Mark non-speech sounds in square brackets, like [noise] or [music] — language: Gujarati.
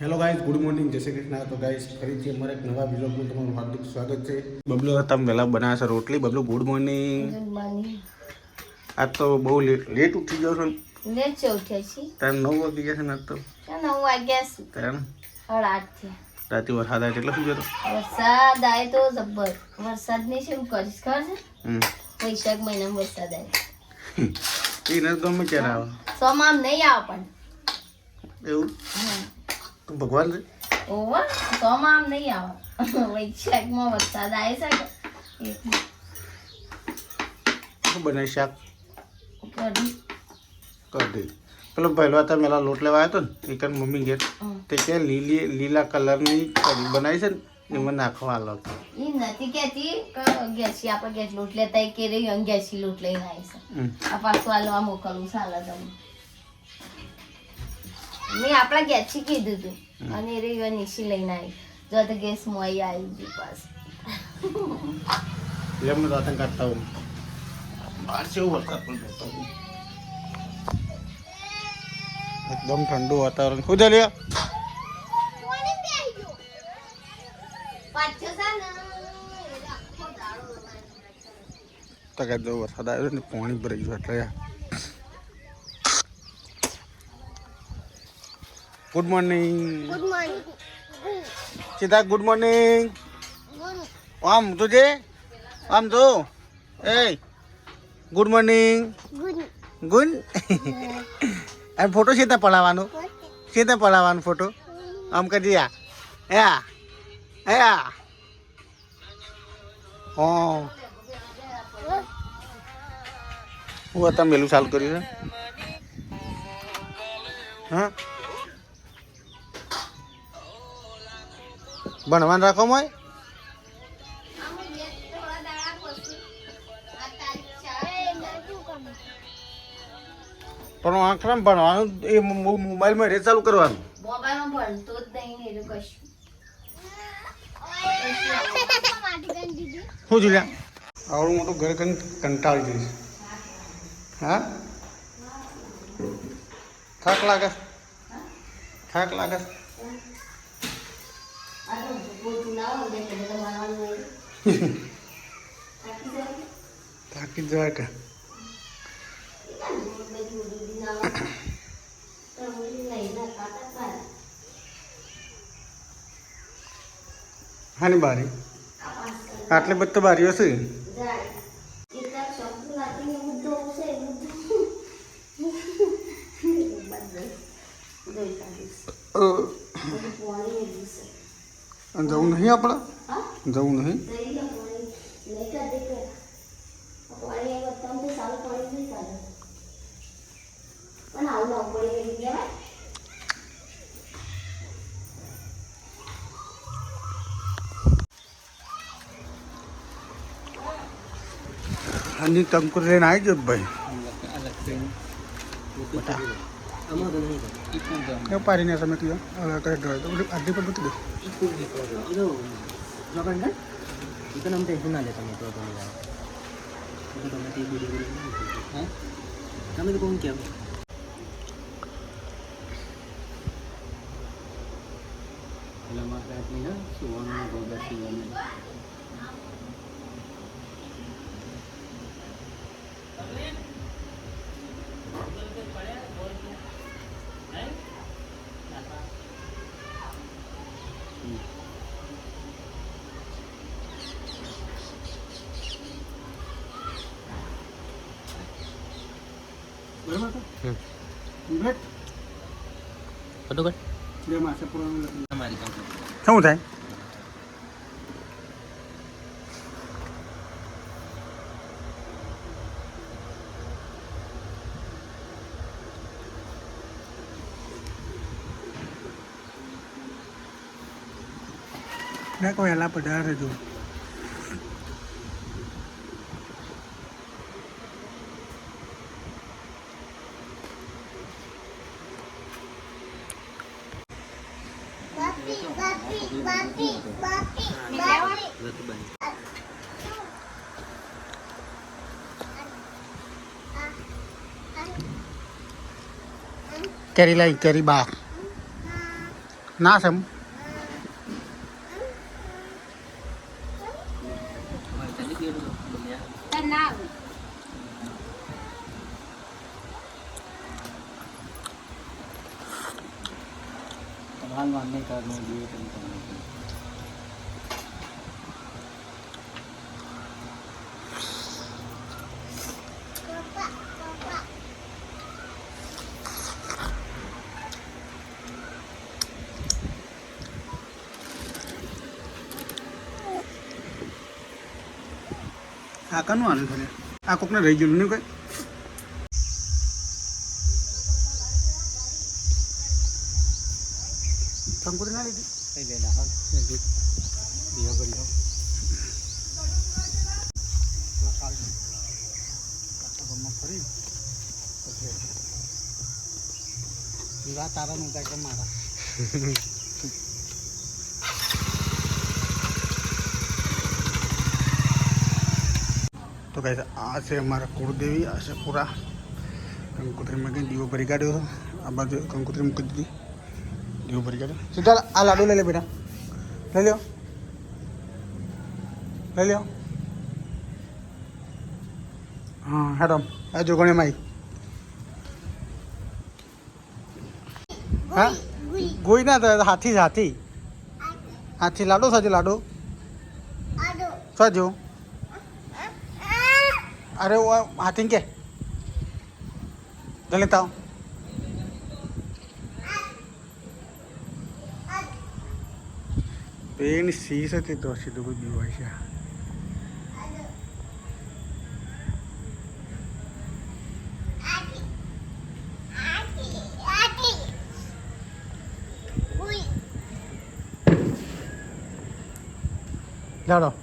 હેલો ગાઈઝ ગુડ મોર્નિંગ જય શ્રી કૃષ્ણ. તો ગાઈઝ ફરીથી અમારે એક નવા બ્લોગમાં તમારું હાર્દિક સ્વાગત છે. બબલો તમે વહેલા બનાવ્યા છે રોટલી? બબલો ગુડ મોર્નિંગ આ તો બહુ લેટ ઉઠી ગયો છો. ને લેટ છે ઉઠ્યા છીએ. તારે નવ વાગી ગયા છે ને તો. નવ વાગ્યા છે. તારે આઠ થયા. રાતે વરસાદ આવે એટલે શું જતો વરસાદ આવે તો જબ્બર. વરસાદ નહીં શું કરીશ. ખબર છે? વૈશાખ મહિનામાં વરસાદ આવે. એ તો ગમે ક્યારે આવે. સોમામ નહીં આવે પણ. એવું. તું ભગવાન છે ઓવર સોમાં આમ નહીં આવે. વૈશાખમાં વરસાદ આવે છે કે? બનાવી શાક? કઢી. દે પેલો પહેલો હતા મેલા લોટ લેવા આવ્યો હતો ને એક મમ્મી ઘેર. તે કે લીલી લીલા કલરની કઢી બનાવી છે ને એમાં નાખવા આલો એ નથી કહેતી કે ગેસી આપણે ગેસ લોટ લેતા કે રહી ગેસી લોટ લઈને આવી છે આ પાછું હાલવા મોકલવું ચાલે તમે મેં આપણા ગેસથી કીધું હતું અને રેવા નિશી લઈને આવી? જો તો ગેસ મોઈ આવી ગઈ પાસ એમને રાતન કરતા હું બહાર છે વરસાદ પણ પડતો હું એકદમ ઠંડુ વાતાવરણ. ખુદ લ્યા? તો જો વરસાદ આવ્યો ને પાણી ભરાઈ ગયું એટલે. ગુડ મોર્નિંગ સીધા ગુડ મોર્નિંગ આમ તુજે આમ તો એ ગુડ મોર્નિંગ ગુડ અને ફોટો સીધા પડાવવાનો સીધા પડાવવાનો ફોટો આમ કરજે આ એ આ એ આ હો હું તમે મેલું ચાલુ કર્યું છે હા ભણવાનું રાખો મોય. પણ આખરામ ભણવાનું એ મો- મોબાઈલમાં રે ચાલુ કરવાનું. મોબાઈલમાં ભણતો જ નહીં ને કશું. શું જોયા આવડું મોટું ઘર કન કંટાળી જઈશ. હા? થાક લાગે. થાક લાગે આ તો પોતું ના હોય એટલે બધા ભણવાનું હોય થાકી જવાય કે? હાની બારી? આટલી બધી તો બારીઓ છે. [laughs] અ, અને જવું નહીં આપણે જવું નહીં પણ આવું ના પડી કહેવાય લઈને આવી જ ભાઈ પારીને સમય તું હવે કરે ડર તો બધું આધી પર બધી તમે તો કોણ કેમ પેલા મારા હાથની ના સુવાનું ગોબર સીવાનું શું થાય? કોઈ હેલા પધારે જો. કેરી લઈ, કેરી બા ના સમ એમ. અમારે ચાલી ના આવે તમારા માનને કારણે જોઈએ આ કનું આનું છે આ કોકને રહી ગયેલું નહીં કઈ? કંકુરી ના લીધી? કઈ લેલા હાલ. કરી હો ફરી. તારા નું મારા તો કહે આ છે અમારા કુળદેવી આ છે પૂરા. કંકોત્રીમાં કંઈ દીવો ભરી કાઢ્યો હતો. આ બાજુ કંકોત્રી મૂકી દીધી. દીવો ભરી કાઢ્યો. સીધા આ લાડુ લઈ લે બેટા. લઈ લ્યો. લઈ લ્યો. હા હેડમ આ જોગણી માઈ હા? ગોઈ ના થાય હાથી હાથી. હાથી લાડો સાજો લાડો. સાજો अरे वो हाथेंगे ले लेता हूँ पेन सी से थे तो अच्छी लोगों की वैसा Claro.